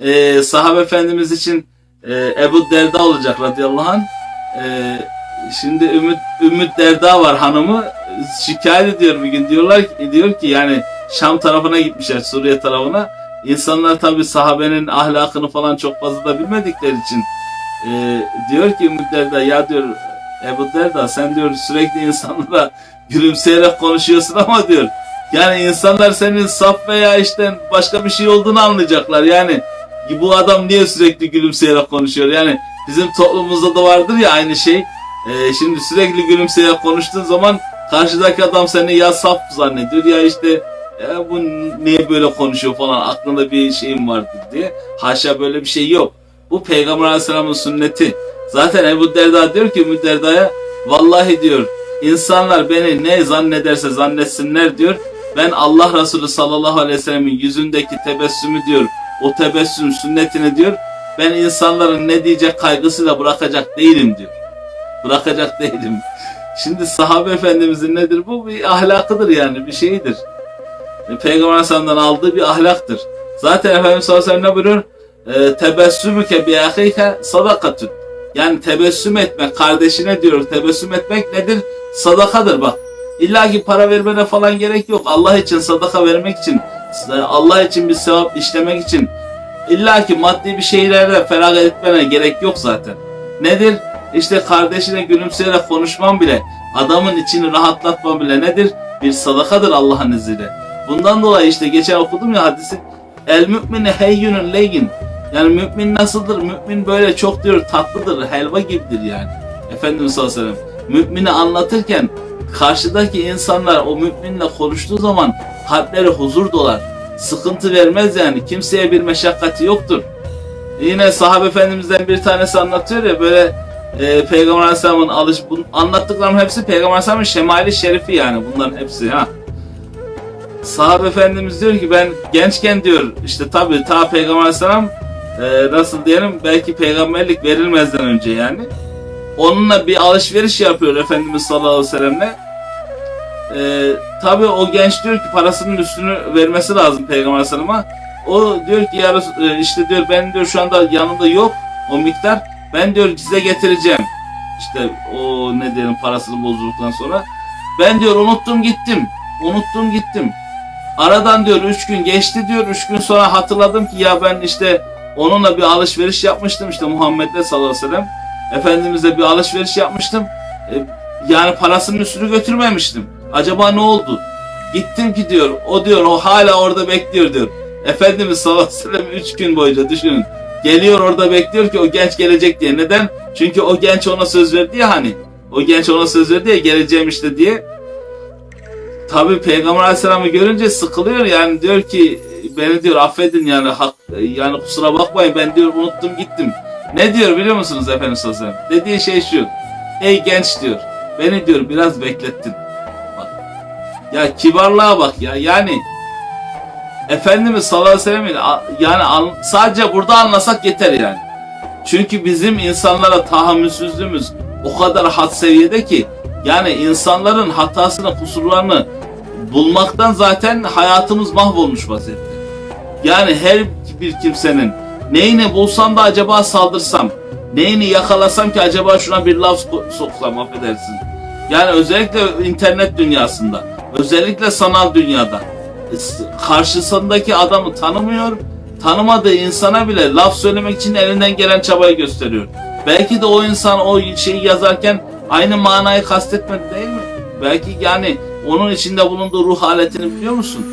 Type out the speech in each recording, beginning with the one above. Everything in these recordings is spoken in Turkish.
e, sahabe efendimiz için e, Ebu Derda olacak radıyallahu anh. E, şimdi Ümmü, Ümmü Derda var hanımı şikayet ediyor bir gün diyorlar ki, diyor ki yani Şam tarafına gitmişler Suriye tarafına. İnsanlar tabi sahabenin ahlakını falan çok fazla da bilmedikleri için e, diyor ki Ümmü Derda ya diyor Ebu Derda sen diyor sürekli insanlara gülümseyerek konuşuyorsun ama diyor yani insanlar senin saf veya işte başka bir şey olduğunu anlayacaklar. Yani bu adam niye sürekli gülümseyerek konuşuyor? Yani bizim toplumumuzda da vardır ya aynı şey. Ee, şimdi sürekli gülümseyerek konuştuğun zaman karşıdaki adam seni ya saf zannediyor ya işte ya bu niye böyle konuşuyor falan aklında bir şeyim vardır diye. Haşa böyle bir şey yok. Bu Peygamber Aleyhisselam'ın sünneti. Zaten Ebu Derda diyor ki Ebu vallahi diyor insanlar beni ne zannederse zannetsinler diyor. Ben Allah Resulü sallallahu aleyhi ve sellemin yüzündeki tebessümü diyor. O tebessüm sünnetini diyor. Ben insanların ne diyecek kaygısıyla bırakacak değilim diyor. Bırakacak değilim. Şimdi sahabe efendimizin nedir bu? Bir ahlakıdır yani bir şeydir. E, Peygamber Aleyhisselam'dan aldığı bir ahlaktır. Zaten Efendimiz sallallahu ne buyuruyor? E, Tebessümüke bi ahike sadakatün. Yani tebessüm etmek, kardeşine diyor tebessüm etmek nedir? Sadakadır bak. İlla ki para vermene falan gerek yok. Allah için sadaka vermek için, Allah için bir sevap işlemek için illa ki maddi bir şeylerle feragat etmene gerek yok zaten. Nedir? İşte kardeşine gülümseyerek konuşman bile, adamın içini rahatlatman bile nedir? Bir sadakadır Allah'ın izniyle. Bundan dolayı işte geçen okudum ya hadisi El mümini heyyünün leygin. Yani mümin nasıldır? Mümin böyle çok diyor tatlıdır, helva gibidir yani. Efendimiz sallallahu aleyhi ve sellem. Mümini anlatırken karşıdaki insanlar o müminle konuştuğu zaman kalpleri huzur dolar. Sıkıntı vermez yani. Kimseye bir meşakkati yoktur. Yine sahabe efendimizden bir tanesi anlatıyor ya böyle e, Peygamber Aleyhisselam'ın alış bu anlattıklarım hepsi Peygamber Aleyhisselam'ın şemali şerifi yani bunların hepsi ha. Sahabe efendimiz diyor ki ben gençken diyor işte tabi ta Peygamber Aleyhisselam e, nasıl diyelim belki peygamberlik verilmezden önce yani onunla bir alışveriş yapıyor Efendimiz sallallahu aleyhi ve sellemle. Ee, Tabi o genç diyor ki parasının üstünü vermesi lazım Peygamber Aleyhisselam'a. O diyor ki ya e, işte diyor ben diyor şu anda yanında yok o miktar. Ben diyor size getireceğim. İşte o ne diyelim parasını bozdurduktan sonra. Ben diyor unuttum gittim. Unuttum gittim. Aradan diyor üç gün geçti diyor. Üç gün sonra hatırladım ki ya ben işte onunla bir alışveriş yapmıştım işte Muhammed'le sallallahu aleyhi ve sellem. Efendimiz'e bir alışveriş yapmıştım. E, yani parasının üstünü götürmemiştim. Acaba ne oldu? Gittim ki diyor, o diyor, o hala orada bekliyor diyor. Efendimiz sallallahu aleyhi ve sellem 3 gün boyunca düşünün. Geliyor orada bekliyor ki o genç gelecek diye. Neden? Çünkü o genç ona söz verdi ya hani. O genç ona söz verdi ya geleceğim işte diye. Tabi Peygamber Aleyhisselam'ı görünce sıkılıyor yani diyor ki beni diyor affedin yani hak, yani kusura bakmayın ben diyor unuttum gittim. Ne diyor biliyor musunuz Efendimiz sallallahu sellem? Dediği şey şu. Ey genç diyor. Beni diyor biraz beklettin. Bak. Ya kibarlığa bak ya. Yani Efendimiz sallallahu aleyhi ve sellem'in a- yani an- sadece burada anlasak yeter yani. Çünkü bizim insanlara tahammülsüzlüğümüz o kadar had seviyede ki yani insanların hatasını, kusurlarını bulmaktan zaten hayatımız mahvolmuş vaziyette. Yani her bir kimsenin neyini bulsam da acaba saldırsam, neyini yakalasam ki acaba şuna bir laf so- soksam affedersin. Yani özellikle internet dünyasında, özellikle sanal dünyada es- karşısındaki adamı tanımıyor, tanımadığı insana bile laf söylemek için elinden gelen çabayı gösteriyor. Belki de o insan o şeyi yazarken aynı manayı kastetmedi değil mi? Belki yani onun içinde bulunduğu ruh haletini biliyor musun?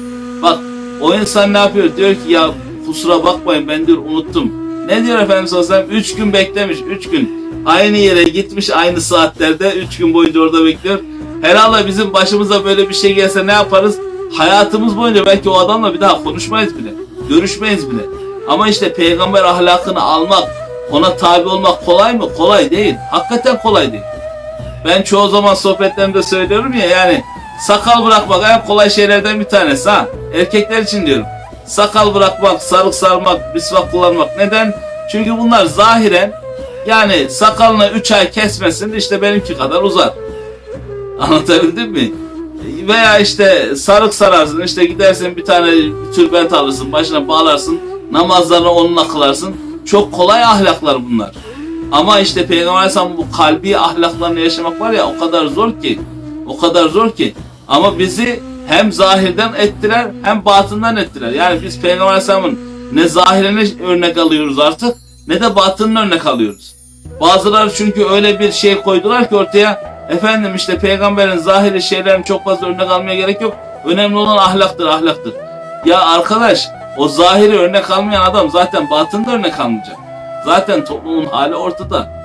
Bak o insan ne yapıyor? Diyor ki ya kusura bakmayın ben diyor unuttum. Ne diyor Efendimiz sallallahu aleyhi ve sellem? Üç gün beklemiş. Üç gün. Aynı yere gitmiş aynı saatlerde. Üç gün boyunca orada bekliyor. Herhalde bizim başımıza böyle bir şey gelse ne yaparız? Hayatımız boyunca belki o adamla bir daha konuşmayız bile. Görüşmeyiz bile. Ama işte peygamber ahlakını almak, ona tabi olmak kolay mı? Kolay değil. Hakikaten kolay değil. Ben çoğu zaman sohbetlerimde söylüyorum ya yani sakal bırakmak en kolay şeylerden bir tanesi ha. Erkekler için diyorum. Sakal bırakmak, sarık sarmak, misvak kullanmak. Neden? Çünkü bunlar zahiren yani sakalını 3 ay kesmesin işte benimki kadar uzar. Anlatabildim mi? Veya işte sarık sararsın işte gidersin bir tane tülbent alırsın başına bağlarsın Namazlarını onunla kılarsın. Çok kolay ahlaklar bunlar. Ama işte Peygamber Aleyhisselam bu kalbi ahlaklarını yaşamak var ya o kadar zor ki. O kadar zor ki. Ama bizi hem zahirden ettiler hem batından ettiler. Yani biz Peygamber Aleyhisselam'ın ne zahirini örnek alıyoruz artık ne de batınını örnek alıyoruz. Bazıları çünkü öyle bir şey koydular ki ortaya efendim işte peygamberin zahiri şeylerini çok fazla örnek almaya gerek yok. Önemli olan ahlaktır ahlaktır. Ya arkadaş o zahiri örnek almayan adam zaten batını da örnek almayacak. Zaten toplumun hali ortada.